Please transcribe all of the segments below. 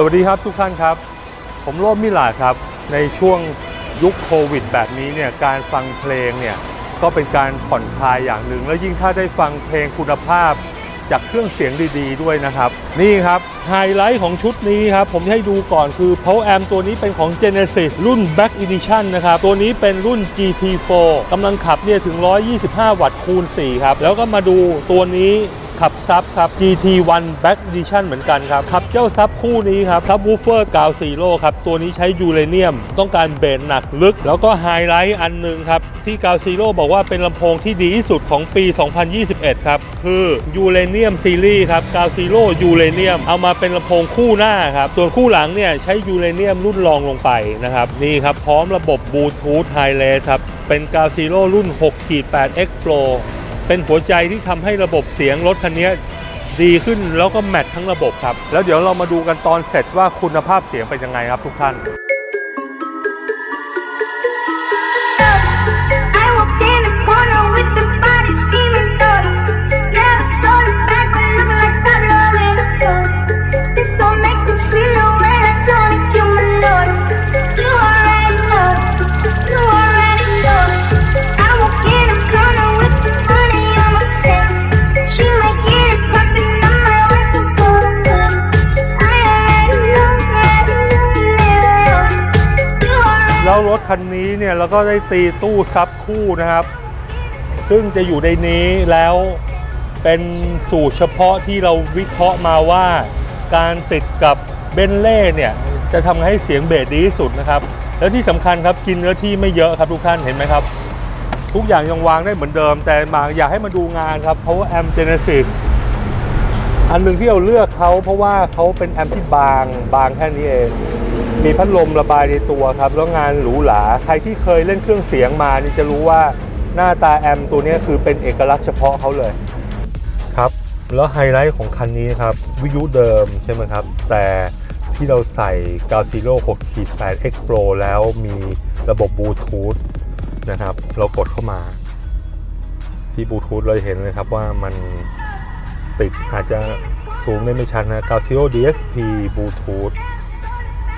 สวัสดีครับทุกท่านครับ ผมโรมมิลาครับ ในช่วงยุคโควิด แบบนี้เนี่ยการฟังเพลงเนี่ยก็เป็นการผ่อนคลายอย่างหนึ่ง แล้วยิ่งถ้าได้ฟังเพลงคุณภาพจากเครื่องเสียงดีๆด้วยนะครับ นี่ครับไฮไลท์ของชุดนี้ครับ ผมจะให้ดูก่อนคือ Power Amp ตัวนี้เป็นของ Genesis รุ่น Back Edition นะครับ ตัวนี้เป็นรุ่น GT4 กำลังขับเนี่ยถึง 125 วัตต์คูณ 4 ครับ แล้วก็มาดูตัวนี้ ขับซับครับ GT1 Back Edition เหมือนกันครับขับเจ้าซับคู่นี้ครับซับวูเฟอร์กาวซีโร่ครับ ตัวนี้ใช้ยูเรเนียม ต้องการเบสหนักลึก แล้วก็ไฮไลท์อันหนึ่งครับ ที่กาวซีโร่บอกว่าเป็นลำโพงที่ดีที่สุดของปี 2021 ครับ คือยูเรเนียมซีรีส์ครับกาวซีโร่ยูเรเนียมเอามาเป็นลำโพงคู่หน้าครับส่วนคู่หลังเนี่ยใช้ยูเรเนียมรุ่นรองลงไปนะครับนี่ครับพร้อมระบบบลูทูธไฮเลสครับเป็นกาวซีโร่รุ่น6-8 X Pro เป็นหัวใจที่ทำให้ระบบเสียงรถคันนี้ดีขึ้นแล้วก็แมททั้งระบบครับ แล้วเดี๋ยวเรามาดูกันตอนเสร็จว่าคุณภาพเสียงเป็นยังไงครับทุกท่าน คันนี้เนี่ยเราก็ได้ตีตู้ซับคู่นะครับ ซึ่งจะอยู่ในนี้แล้วเป็นสูตรเฉพาะที่เราวิเคราะห์มาว่า การติดกับเบนเล่เนี่ยจะทำให้เสียงเบสดีที่สุดนะครับ แล้วที่สำคัญครับกินเนื้อที่ไม่เยอะครับทุกท่านเห็นไหมครับ ทุกอย่างยังวางได้เหมือนเดิม แต่มาอยากให้มาดูงานครับ Power Amp Genesis อัน อันหนึ่งที่เราเลือกเขาเพราะว่าเขาเป็นแอมป์ที่บางบางแค่นี้เอง มีพัดลมระบายในตัวครับ แล้วงานหรูหรา ใครที่เคยเล่นเครื่องเสียงมานี่จะรู้ว่าหน้าตาแอมตัวนี้คือเป็นเอกลักษณ์เฉพาะเขาเลยครับ แล้วไฮไลท์ของคันนี้ครับ วิทยุเดิมใช่ไหมครับ แต่ที่เราใส่กาซิโร่6ขีด8 X Pro แล้วมีระบบบลูทูธนะครับ เรากดเข้ามา ที่บลูทูธเราเห็นเลยครับว่ามัน ติดอาจจะซูมได้ไม่ชัดนะกาซิโ o DSP บลูทูธ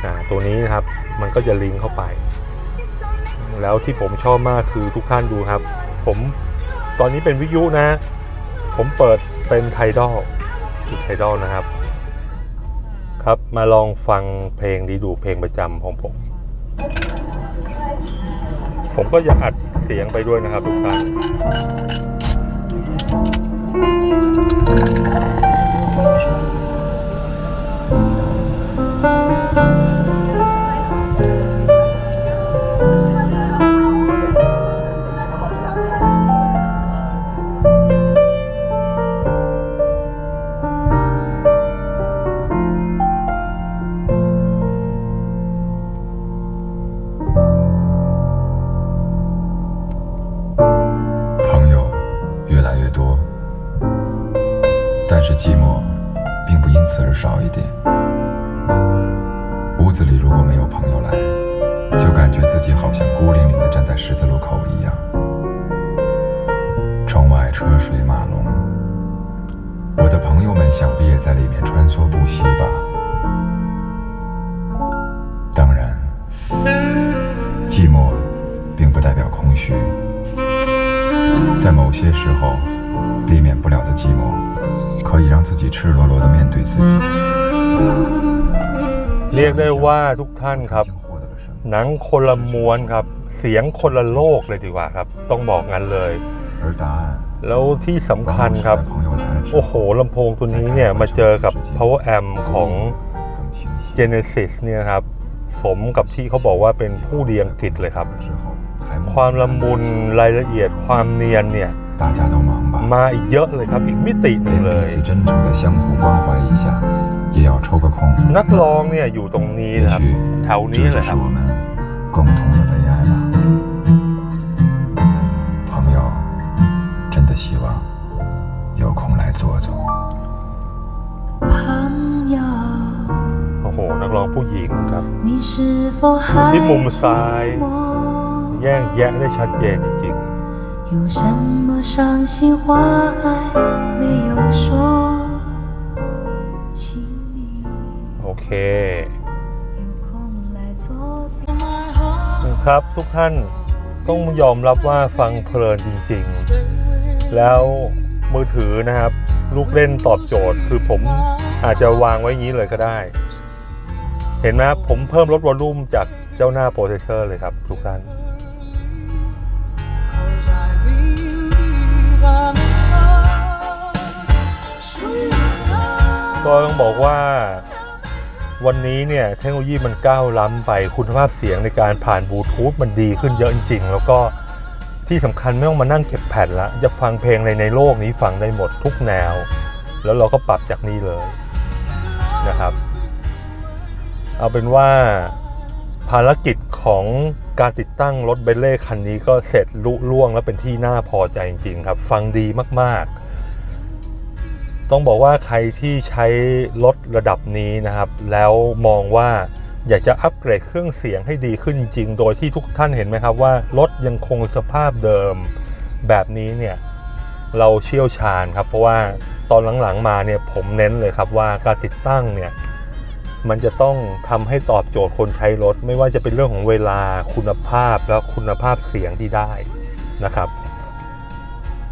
อ่าตัวนี้นะครับมันก็จะลิงก์เข้าไป แล้วที่ผมชอบมากคือทุกท่านดูครับ ผมตอนนี้เป็นวิทยุนะ ผมเปิดเป็นไทดอลคือไทดอลนะครับ ครับมาลองฟังเพลงดีดูเพลงประจำของผม ผมก็จะอัดเสียงไปด้วยนะครับทุกท่าน 但是寂寞并不因此而少一点。屋子里如果没有朋友来，就感觉自己好像孤零零地站在十字路口一样。窗外车水马龙，我的朋友们想必也在里面穿梭不息吧。当然，寂寞并不代表空虚。在某些时候，避免不了的寂寞，可以让自己赤裸裸地面对自己。 เรียกได้ว่าทุกท่านครับ 曾经获得了什么？ หนังคนละม้วนครับ เสียงคนละโลกเลยดีกว่าครับ ต้องบอกงั้นเลย 而答案 แล้วที่สำ 往 คัญ 往是 ครับ 在朋友来了之 โอ้ 后 โหลำโพงตัวนี้เนี่ยมาเจอกับ Power Amp ของ 更清晰。 Genesis เนี่ยครับ สมกับที่เขาบอกว่าเป็นผู้เรียงกิจเลยครับ 之后才 ความละมุนรายละเอียดความเนียนเนี่ย 大家都忙吧， มาอีกเยอะเลยครับ อีกมิติหนึ่ง 连 เล 彼 ย 此真诚的相互关怀一下，也要抽个空。 นักร้องเนี่ยอยู่ตรงนี้ 也 นะครับ 许 แถว 这 นี้เล 就 ย 是 ครับ 我们共同的悲哀吧。朋友，真的希望有空来坐坐。朋友， โอ้โห นักร้องผู้หญิงครับ 你是否还 ที่มุม 寂 ซ้าย 寞？ แยกแยะได้ชัดเจนจริง 有什么伤心话还没有说，请你 ๆ โอเค 有空来坐坐。 ครับทุกท่านต้องยอมรับว่าฟังเพลินจริงๆ แล้วมือถือนะครับ ลูกเล่นตอบโจทย์ คือผมอาจจะวางไว้อย่างนี้เลยก็ได้ เห็นไหมครับผมเพิ่มลดวอลลุ่มจากเจ้าหน้าโปรเซสเซอร์เลยครับ ทุกท่าน ก็ต้องบอกว่าวันนี้เนี่ยเทคโนโลยีมันก้าวล้ำไปคุณภาพเสียงในการผ่านบลูทูธมันดีขึ้นเยอะจริง ๆ แล้วก็ที่สำคัญไม่ต้องมานั่งเก็บแผ่นละจะฟังเพลงอะไรในโลกนี้ฟังได้หมดทุกแนว แล้วเราก็ปรับจากนี่เลยนะครับ เอาเป็นว่าภารกิจของการติดตั้งรถเบลเล่คันนี้ก็เสร็จลุล่วงแล้วเป็นที่น่าพอใจจริงๆครับ ฟังดีมากๆ ต้องบอกว่าใครที่ใช้รถระดับนี้นะครับ แล้วมองว่าอยากจะอัปเกรดเครื่องเสียงให้ดีขึ้นจริง โดยที่ทุกท่านเห็นไหมครับว่ารถยังคงสภาพเดิมแบบนี้เนี่ยเราเชี่ยวชาญครับ เพราะว่าตอนหลังๆมาเนี่ยผมเน้นเลยครับว่าการติดตั้งเนี่ยมันจะต้องทำให้ตอบโจทย์คนใช้รถ ไม่ว่าจะเป็นเรื่องของเวลาคุณภาพแล้วคุณภาพเสียงที่ได้นะครับ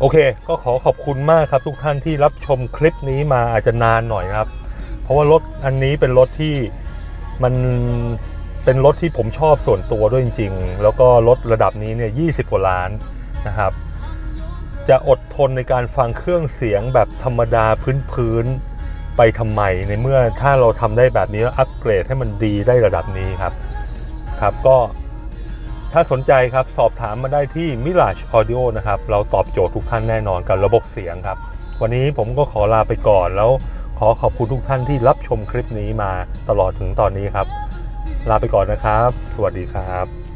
โอเค ก็ขอขอบคุณมากครับทุกท่านที่รับชมคลิปนี้มาอาจจะนานหน่อยครับ เพราะว่ารถอันนี้เป็นรถที่มันเป็นรถที่ผมชอบส่วนตัวด้วยจริง ๆ แล้วก็รถระดับนี้เนี่ย20กว่าล้านนะครับ จะอดทนในการฟังเครื่องเสียงแบบธรรมดาพื้นๆไปทำไมในเมื่อถ้าเราทำได้แบบนี้แล้วอัปเกรดให้มันดีได้ระดับนี้ครับ ครับก็ ถ้าสนใจครับสอบถามมาได้ที่ Mirage Audio นะครับ เราตอบโจทย์ทุกท่านแน่นอนกับระบบเสียงครับ วันนี้ผมก็ขอลาไปก่อนแล้วขอขอบคุณทุกท่านที่รับชมคลิปนี้มาตลอดถึงตอนนี้ครับ ลาไปก่อนนะครับ สวัสดีครับ